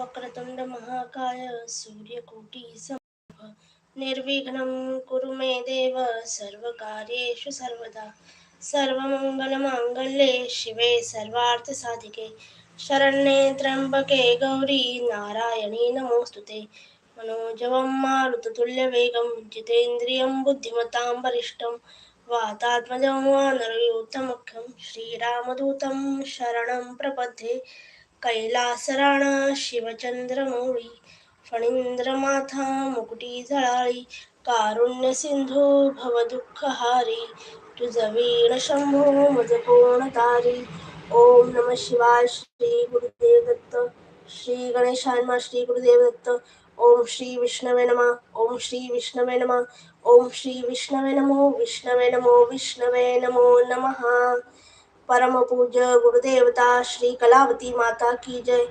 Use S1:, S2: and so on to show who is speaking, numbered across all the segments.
S1: वक्रतुंड महाकाय सूर्यकोटी समूह निर्विघ्नं कुरु मे देव सर्वकार्येषु सर्वदा। सर्वमङ्गलमाङ्गल्ये शिवे सर्वार्थसाधिके। शरण्ये त्र्यम्बके गौरी नारायणी नमोऽस्तु ते। मनोजवं मारुततुल्यवेगं जितेन्द्रियं बुद्धिमतां वरिष्ठं वातात्मजं वानरयूथमुख्यं श्रीरामदूतं शरणं प्रपद्ये। कैलासराणा शिवचंद्रमौळी फणींद्रमाथा मुकुटी झळाळी कारुण्य सिंधू तुझ वीण शंभो मज कोण तारी ओम नम शिवाय श्री गुरुदेव दत्त श्री गणेशान्मा श्री गुरुदेव दत्त ओम श्री विष्णवे नमः ओम श्री विष्णवे नमः ओम श्री विष्णवे नमो विष्णवे नमो विष्णवे नमो नमः। परम पूज्य गुरुदेवता श्री कलावती माता की जय।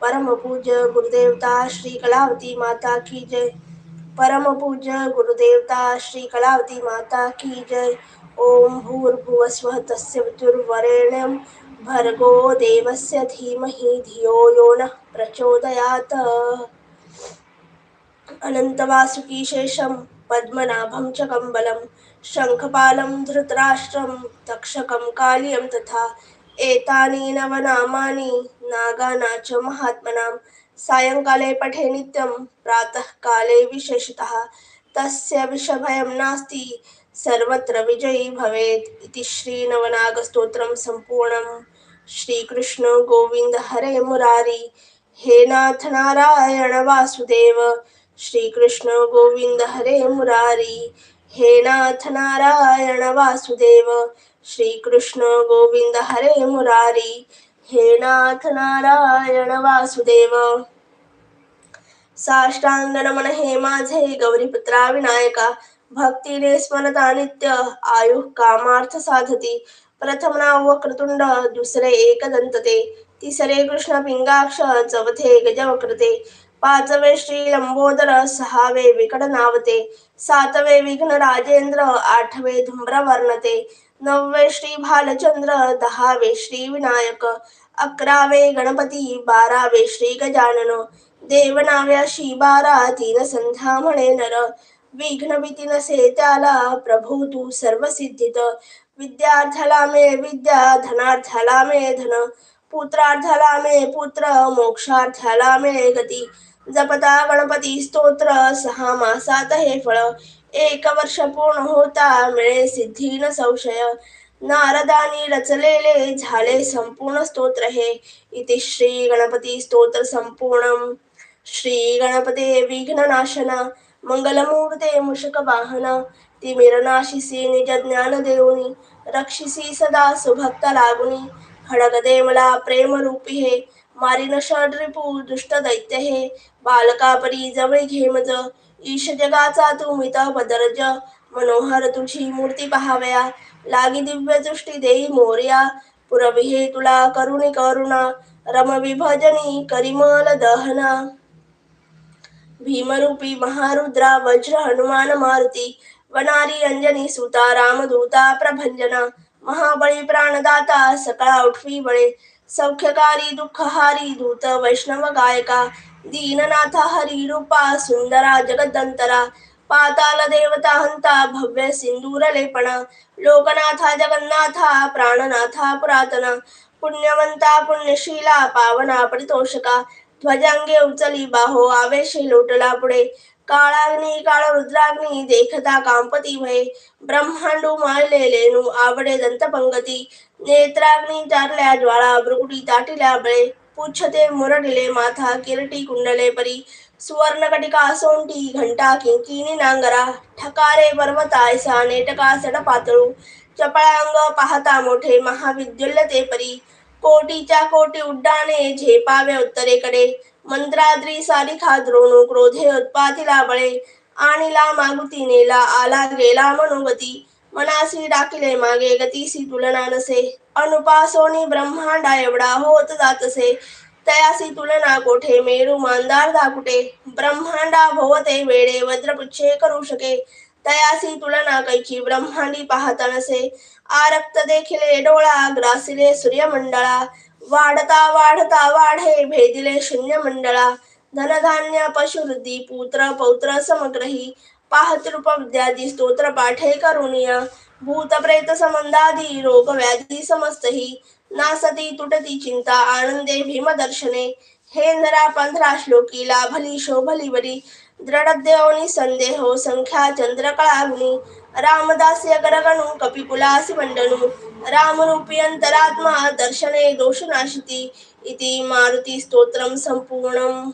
S1: परम पूज्य गुरुदेवता श्री कलावती माता की जय। परम पूज्य गुरुदेवता श्री कलावती माता की जय। ओम भूर्भुवस्वः तस्य भर्गो देवस्य धीमहि धियो यो नः प्रचोदयात्। अनन्तवासुकीशेषं पद्मनाभं च कम्बलं शङ्खपालं धृतराष्ट्रं तक्षकं कालियं तथा एतानि नवनामानि नागाना च महात्मनां। सायङ्काले पठे नित्यं प्रातःकाले विशेषतः। तस्य विषभयं नास्ति सर्वत्र विजयी भवेत् इति श्रीनवनागस्तोत्रं सम्पूर्णं श्रीकृष्ण गोविन्द हरे मुरारी हे नाथ नारायण वासुदेव। श्रीकृष्ण गोविंद हरे मुरारी हे नाथ नारायण वासुदेव। श्रीकृष्ण गोविंद हरे मुरारी हे नाथ नारायण वासुदेव। साष्टांग नमन हे माझे गौरीपुत्रा विनायका भक्तीने स्मरता नित्य आयु कामार्थ साधती। प्रथम नाव वक्रतुंड दुसरे एक दंतते तिसरे कृष्ण पिंगाक्ष चौथे गजवक्रते। पाचवे श्री लंबोदर सहावे विकट नावते सातवे विघ्न राजेंद्र आठवे धुम्र वर्णते नववे श्री भालचंद्र दहावे श्री विनायक अकरावे गणपती बारावे श्री गजानन देवनाव्याशी बारा तीन संध्या म्हणे नर विघ्न भीती नसे त्याला प्रभू तू सर्व सिद्धित विद्यार्थ्याला मे विद्या धनार्थ्याला मे धन पुत्रार्थाला मे पुत्र मोक्षार्थाला मे गती जपता गणपती स्तोत्र सहा मासात हे फळ. एक वर्ष पूर्ण होता मिळे सिद्धी न संशय. नारदानी रचलेले झाले संपूर्ण स्तोत्र हे. इति श्री गणपती स्तोत्र संपूर्ण श्री गणपते विघ्ननाशन मंगलमूर्ते मुषक वाहन. तिमिरनाशिसी निज ज्ञान देऊनी. रक्षिसी सदा सुभक्त लागुनी. खडगदे मला प्रेम रूपी हे. मारिन षड्रिपू दुष्ट दैत्य हे. बालकापरी जवळ घे मज. ईश जगाचा तू मित बदरज. मनोहर तुझी मूर्ती पहावया. लागी दिव्य दृष्टी देई मोर्या. पुरवी हे तुला करुणी करुणा. रम विभजनी करिमल दहना. भीमरूपी महारुद्रा वज्र हनुमान मारुती. वनारी अंजनी सुता रामदूता प्रभंजना. महाबळी प्राणदाता सकळा उठवी बळे. सौख्यकारी दुःखहारी दूत वैष्णव गायका दीननाथ हरी रूपा सुंदरा जगदंतरा पाताल देवता हंता भव्य सिंदूर लेपणा लोकनाथा जगन्नाथा प्राणनाथा पुरातना पुण्यवंता पुण्यशीला पावना परितोषका ध्वजांगे उचली बाहो आवेशे लोटला पुढे કાળાગ્નિ કાળો રુદ્રાગ્નિ દેખતા કામપતિ ભય. બ્રહ્માંડુ માયલે લેનું આવડે દંત પંગતિ નેત્રાગ્નિ ચારલ્યા જ્વાળા ભ્રુકુટી તાટીલા ભય પૂછતે મુરડિલે માથા કિરટી કુંડલે પરી. સુવર્ણ કટિકા સોંટી ઘંટા કિંકીની નાંગરા. ઠકારે પર્વતા ઈશાને ટકા સડ પાતળું ચપળાંગ પાહતા મોઠે મહાવિદ્યુલ્ય તે પરી. કોટી કોટી ઉડ્ડાને જે પાવે मंत्राद्री सारिखा द्रोणू क्रोधे उत्पातीला बळे. आणिला मागुती नेला आला गेला मनोगती. मनासी डाकिले मागे गतीसी तुलना नसे. अनुपासोनी ब्रह्मांडा एवढा होत जातसे. तयासी तुलना कोठे मेरू मांदार दाकुटे ब्रह्मांडा भोवते वेडे वज्रपुच्छे करू शके. तयासी तुलना कैची ब्रह्मांडी पाहता नसे. आरक्त देखिले डोळा ग्रासिले सूर्यमंडळा. वाढता वाढता वाढे. भेदिले शून्य मंडळा धनधान्य पशुवृद्धी पुत्र पौत्र समग्रही. पाहतृप विद्यादी स्तोत्र पाठे करुणीय. भूत प्रेत संबंधादी रोग व्याधी समस्तही. नासती तुटती चिंता आनंदे भीमदर्शने हे नरा पंधरा श्लोकी लाभली शोभली वरी दृढदेवनी निसंदेहो संख्या चंद्रकळाग्नी रामदास्य गरगणु कपिकुलासी मंडणू रामरूपी अन्तरात्मा दर्शने दोषनाशिति इति मारुतिस्तोत्रं सम्पूर्णम्